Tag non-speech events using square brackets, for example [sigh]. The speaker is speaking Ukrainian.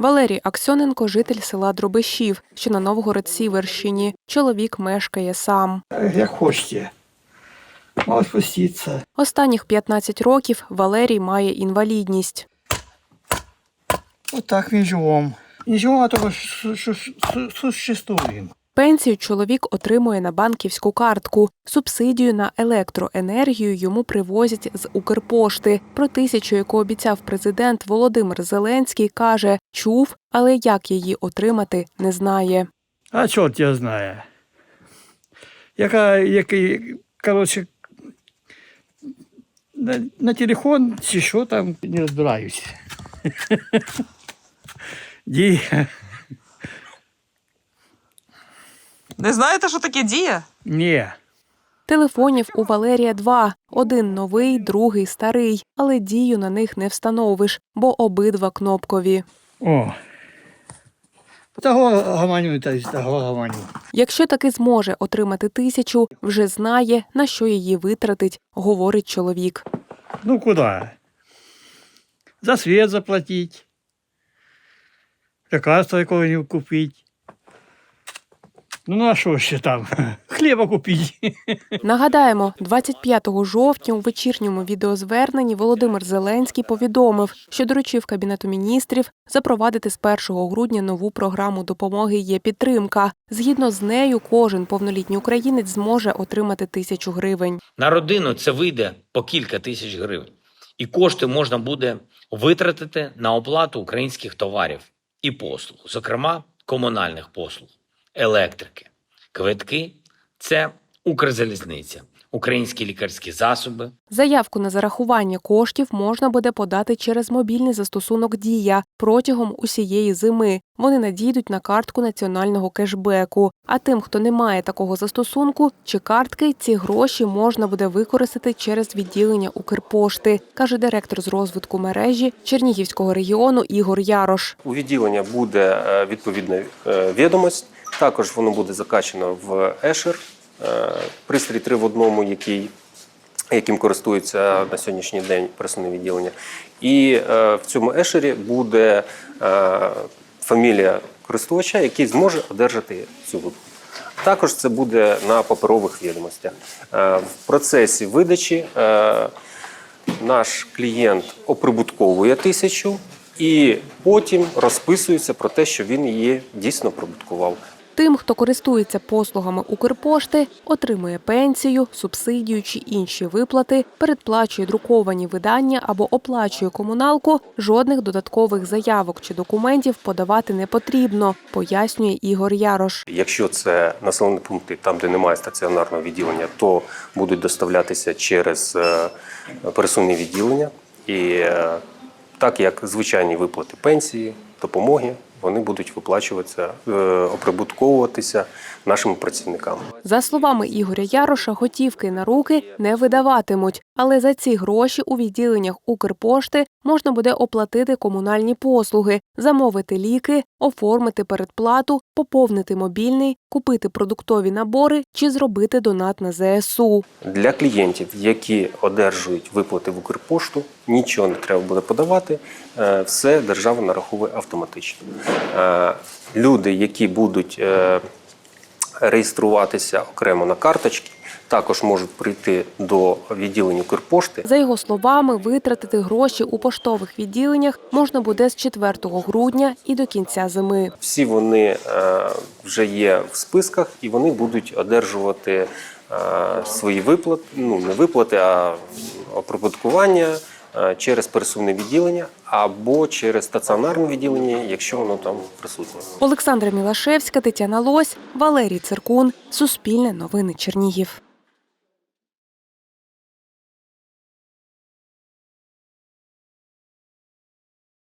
Валерій Аксьоненко – житель села Дробишів, що на Новгород-Сіверщині. Чоловік мешкає сам. Як хочете. Спуститися. Останніх 15 років Валерій має інвалідність. Вот так ми живемо. Не живемо, а тільки существуємо. Пенсію чоловік отримує на банківську картку. Субсидію на електроенергію йому привозять з Укрпошти. Про тисячу, яку обіцяв президент Володимир Зеленський, каже, чув, але як її отримати, не знає. А чорт я знає. Яка, який, коротше, на, на телефон чи що там, не розбираюсь. [laughs] Дія. Не знаєте, що таке дія? Ні. Телефонів у Валерія два: один новий, другий старий, але дію на них не встановиш, бо обидва кнопкові. О. Того гаманю, та того гаманю. Якщо таки зможе отримати тисячу, вже знає, на що її витратить, говорить чоловік. Ну куди? За світ заплатить. Лекарство якого купить. Ну, ну а що ще там? Хліба купить. Нагадаємо, 25 жовтня у вечірньому відеозверненні Володимир Зеленський повідомив, що доручив Кабінету міністрів запровадити з 1 грудня нову програму допомоги є підтримка. Згідно з нею, кожен повнолітній українець зможе отримати тисячу гривень. На родину це вийде по кілька тисяч гривень, і кошти можна буде витратити на оплату українських товарів і послуг, зокрема комунальних послуг, електрики, квитки це Укрзалізниця, українські лікарські засоби, Заявку на зарахування коштів можна буде подати через мобільний застосунок Дія протягом усієї зими. Вони надійдуть на картку національного кешбеку. А тим, хто не має такого застосунку чи картки, ці гроші можна буде використати через відділення Укрпошти, каже директор з розвитку мережі Чернігівського регіону Ігор Ярош. У відділення буде е, відповідна е, відомость. Також воно буде закачано в Escher, е, пристрій 3 в одному, який, яким користується на сьогоднішній день персональне відділення. І е, в цьому Escher буде е, фамілія користувача, який зможе одержати цю виплату. Також це буде на паперових відомостях. В процесі видачі наш клієнт оприбутковує тисячу і потім розписується про те, що він її дійсно прибуткував. Тим, хто користується послугами Укрпошти, отримує пенсію, субсидію чи інші виплати, передплачує друковані видання або оплачує комуналку, жодних додаткових заявок чи документів подавати не потрібно, пояснює Ігор Ярош. Якщо це населені пункти, там де немає стаціонарного відділення, то будуть доставлятися через е, пересувні відділення. І е, так як звичайні виплати пенсії, допомоги, вони будуть виплачуватися, е, оприбутковуватися нашими працівниками. За словами Ігоря Яроша, готівки на руки не видаватимуть, але за ці гроші у відділеннях Укрпошти можна буде оплатити комунальні послуги, замовити ліки, оформити передплату, поповнити мобільний, купити продуктові набори чи зробити донат на ЗСУ. Для клієнтів, які одержують виплати в Укрпошту, нічого не треба буде подавати, е, все держава нараховує автоматично. Е, Люди, які будуть е, реєструватися окремо на карточки, також можуть прийти до відділення Укрпошти За його словами, витратити гроші у поштових відділеннях можна буде з 4 грудня і до кінця зими. Всі вони вже є в списках і вони будуть одержувати свої виплати, ну не виплати, а оприбуткування через пересувне відділення або через стаціонарне відділення, якщо воно там присутнє. Олександра Мілашевська, Тетяна Лось, Валерій Циркун. Суспільне новини Чернігів.